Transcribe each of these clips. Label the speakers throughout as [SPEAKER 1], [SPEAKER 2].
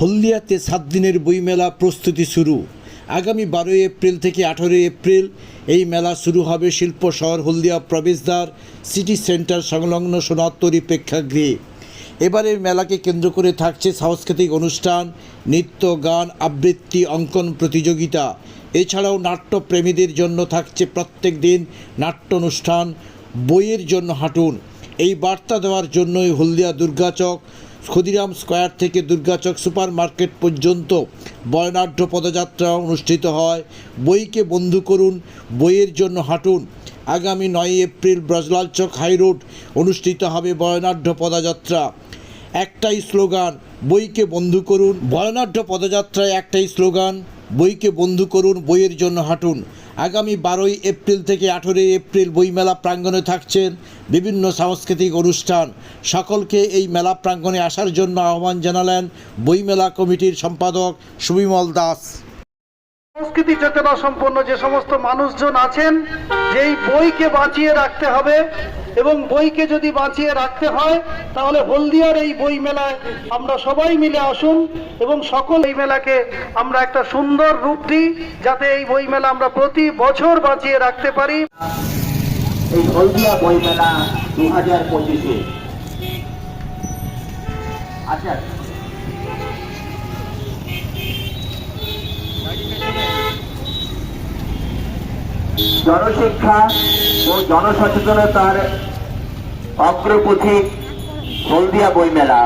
[SPEAKER 1] হলদিয়াতে সাত দিনের বইমেলা প্রস্তুতি শুরু। আগামী বারোই এপ্রিল থেকে আঠেরোই এপ্রিল এই মেলা শুরু হবে শিল্প শহর হলদিয়া প্রবেশদ্বার সিটি সেন্টার সংলগ্ন সোনাত্তরী প্রেক্ষাগৃহে। এবারে মেলাকে কেন্দ্র করে থাকছে সাংস্কৃতিক অনুষ্ঠান, নৃত্য, গান, আবৃত্তি, অঙ্কন প্রতিযোগিতা। এছাড়াও নাট্যপ্রেমীদের জন্য থাকছে প্রত্যেক দিন নাট্য অনুষ্ঠান বইয়ের জন্য হাঁটুন। এই বার্তা দেওয়ার জন্যই হলদিয়া দুর্গাচক ক্ষুদিরাম স্কোয়ার থেকে দুর্গাচক সুপার মার্কেট পর্যন্ত বর্ণাঢ্য পদযাত্রা অনুষ্ঠিত হয়। বইকে বন্ধু করুন, বইয়ের জন্য হাঁটুন। আগামী নয় এপ্রিল ব্রজলাল চক হাইরোড অনুষ্ঠিত হবে বর্ণাঢ্য পদযাত্রা। একটাই স্লোগান, বইকে বন্ধু করুন। বর্ণাঢ্য পদযাত্রায় একটাই স্লোগান, বইকে বন্ধু করুন, বইয়ের জন্য হাঁটুন। আগামী বারোই এপ্রিল থেকে আঠেরোই এপ্রিল বইমেলা প্রাঙ্গণে থাকছেন বিভিন্ন সাংস্কৃতিক অনুষ্ঠান। সকলকে এই মেলা প্রাঙ্গণে আসার জন্য আহ্বান জানালেন বইমেলা কমিটির সম্পাদক সুবিমল দাস।
[SPEAKER 2] সংস্কৃতি চেতনা সম্পন্ন যে সমস্ত মানুষজন আছেন, যেই বইকে বাঁচিয়ে রাখতে হবে এবং বইকে যদি বাঁচিয়ে রাখতে হয়, তাহলে হলদিয়ার এই বই মেলায় আমরা সবাই মিলে আসুন এবং সকল এই মেলাকে আমরা একটা সুন্দর রূপ দিই, যাতে এই বই মেলা আমরা প্রতি বছর বাঁচিয়ে রাখতে পারি।
[SPEAKER 3] এই হলদিয়া বইমেলা দু হাজার পঁচিশে। আচ্ছা। জনশিক্ষা ও জনসচেতনতার অগ্রপথিক হলদিয়া বইমেলা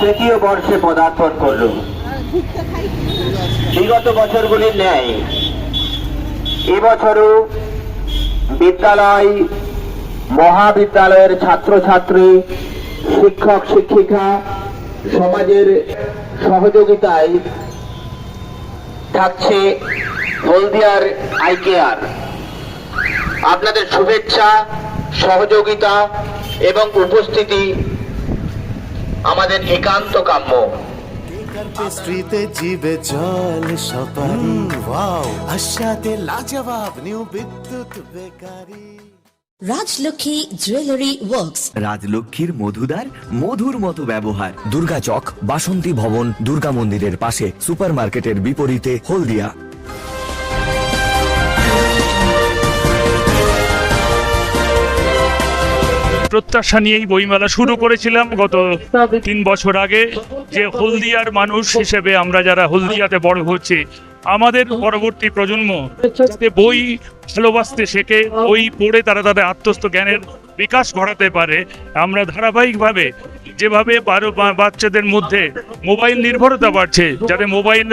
[SPEAKER 3] তৃতীয় বর্ষে পদার্পণ করল। বিগত বছরগুলির ন্যায় এবছরও বিদ্যালয়, মহাবিদ্যালয়ের ছাত্রছাত্রী, শিক্ষক, শিক্ষিকা সমাজের সহযোগিতায় থাকছে হলদিয়ার আইকেয়ার আপনাদের শুভেচ্ছা সহযোগিতা এবং উপস্থিতি আমাদের একান্ত কাম্য।
[SPEAKER 4] পেস্ট্রিতে জিবে জল সপারি। ওয়াও আশাতে লাজবাব new Bidyut bakery.
[SPEAKER 5] Rajlakshmi jewellery works.
[SPEAKER 6] রাজলক্ষ্মীর মধুদার মধুর মতো ব্যবহার।
[SPEAKER 7] দুর্গাচক বাসন্তী ভবন দুর্গা মন্দিরের পাশে সুপারমার্কেটের বিপরীতে হলদিয়া।
[SPEAKER 8] প্রত্যাশা নিয়েই বইমেলা শুরু করেছিলাম গত তিন বছর আগে, যে হলদিয়ার মানুষ হিসেবে আমরা যারা হলদিয়াতে বড় হচ্ছে, আমাদের পরবর্তী প্রজন্ম বই ভালোবাসতে শেখে, বই পড়ে তারা তাদের আত্মস্থ জ্ঞানের বিকাশ ঘটাতে পারে। আমরা ধারাবাহিকভাবে যেভাবে বারো বাচ্চাদের মধ্যে মোবাইল নির্ভরতা বাড়ছে, যাতে মোবাইল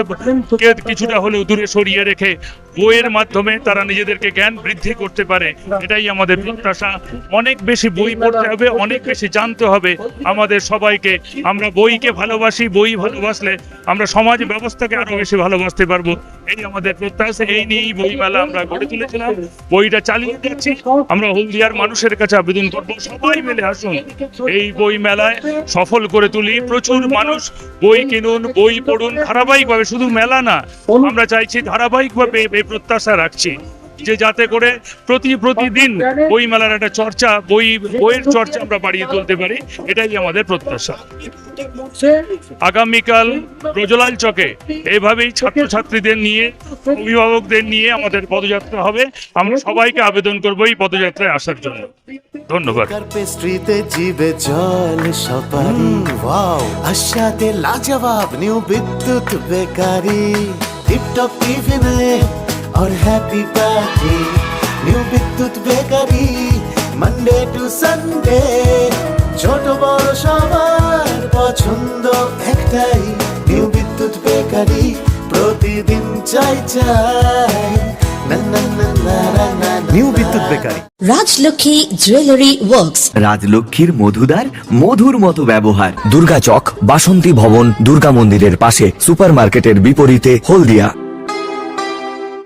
[SPEAKER 8] কিছুটা হলেও দূরে সরিয়ে রেখে বইয়ের মাধ্যমে তারা নিজেদেরকে জ্ঞান বৃদ্ধি করতে পারে, এটাই আমাদের প্রত্যাশা। অনেক বেশি বই পড়তে হবে, অনেক বেশি জানতে হবে। আমাদের সবাইকে, আমরা বইকে ভালোবাসি, বই ভালোবাসলে আমরা সমাজ ব্যবস্থাকে আরও বেশি ভালোবাসতে পারব। এই আমাদের প্রত্যাশা, এই নিয়েই বই মেলা আমরা গড়ে তুলেছিলাম। বইটা চালিয়ে যাচ্ছি আমরা হলদিয়ার মানুষের কাছে আবেদন করব। সবাই মিলে আসুন এই বই মেলায় সফল করে তুলি। প্রচুর মানুষ বই কিনুন, বই পড়ুন। ধারাবাহিকভাবে শুধু মেলা না, আমরা চাইছি ধারাবাহিকভাবে প্রত্যাশা রাখছি যে যাতে করে প্রতি প্রতিদিন বই মেলার একটা চর্চা বই বইয়ের চর্চা আমরা বাড়িয়ে তুলতে পারি এটাই আমাদের প্রত্যাশা। আগামীকাল ব্রজলাল চকে এইভাবেই ছাত্রছাত্রীদের নিয়ে অভিভাবকদের নিয়ে আমাদের পদযাত্রা হবে। আমরা সবাইকে আবেদন করব এই পদযাত্রায় আসার জন্য। ধন্যবাদ।
[SPEAKER 4] পেস্ট্রিতে জিবে জল সপারি। ওয়াও। আশাতে লাজবাব নিউ বিদ্যুৎ বেকারি। টিপটপ টিফিনে और happy party new Bidyut bakery Monday to Sunday ছোট বড় সবার পছন্দ একটাই নিউ বিদ্যুৎ বেকারি প্রতিদিন চাই চাই না না না না না না new Bidyut bakery
[SPEAKER 5] Rajlakshmi jewellery works
[SPEAKER 6] রাজলক্ষ্মীর মধুদার মধুর মতো ব্যবহার
[SPEAKER 7] দুর্গাচক বাসন্তী ভবন দুর্গা মন্দিরের পাশে সুপারমার্কেটের বিপরীতে হলদিয়া